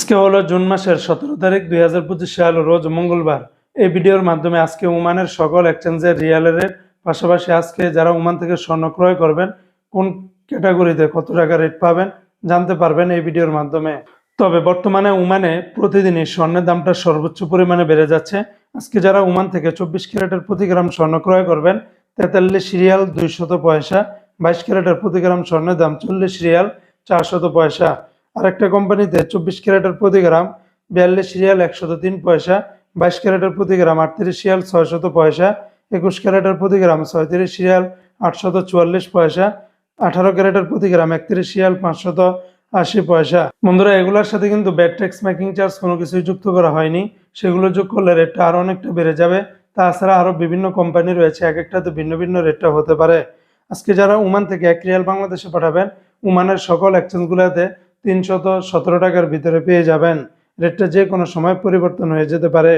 আজকে হলো জুন মাসের সতেরো তারিখ দুই হাজার পঁচিশ সাল, রোজ মঙ্গলবার। এই ভিডিওর মাধ্যমে আজকে ওমানের সকল এক্সচেঞ্জের রিয়ালের পাশাপাশি আজকে যারা ওমান থেকে স্বর্ণ ক্রয় করবেন, কোন ক্যাটাগরিতে কত টাকা রেট পাবেন জানতে পারবেন এই ভিডিওর মাধ্যমে। তবে বর্তমানে ওমানে প্রতিদিনই স্বর্ণের দামটা সর্বোচ্চ পরিমাণে বেড়ে যাচ্ছে। আজকে যারা ওমান থেকে চব্বিশ ক্যারেটের প্রতি গ্রাম স্বর্ণ ক্রয় করবেন, তেতাল্লিশ রিয়াল দুইশত পয়সা, বাইশ ক্যারেটের প্রতি গ্রাম স্বর্ণের দাম চল্লিশ রিয়াল চারশত পয়সা। আরেকটা কোম্পানিতে চব্বিশ ক্যারেটের প্রতি গ্রাম, বিয়াল্লিশ রিয়াল একশত তিন পয়সা, বাইশ ক্যারেটের প্রতি গ্রাম আটত্রিশ রিয়াল ছয়শত পয়সা, একুশ ক্যারেটের প্রতি গ্রাম ছয়ত্রিশ রিয়াল আটশত চুয়াল্লিশ পয়সা, আঠারো ক্যারেটের প্রতি গ্রাম একত্রিশ রিয়াল পাঁচশত আশি পয়সা। বন্ধুরা, এগুলোর সাথে কিন্তু ব্যাট ট্যাক্স, মেকিং চার্জ কোনো কিছুই যুক্ত করা হয়নি। সেগুলো যোগ করলে রেটটা আরও অনেকটা বেড়ে যাবে। তাছাড়া আরও বিভিন্ন কোম্পানি রয়েছে, এক একটাতে ভিন্ন ভিন্ন রেটটা হতে পারে। আজকে যারা ওমান থেকে এক রিয়াল বাংলাদেশে পাঠাবেন ওমানের সকল এক্সচেঞ্জগুলোতে তিনশত সতেরো টাকার ভিতরে পেয়ে যাবেন। রেটটা যে কোনো সময় পরিবর্তন হয়ে যেতে পারে।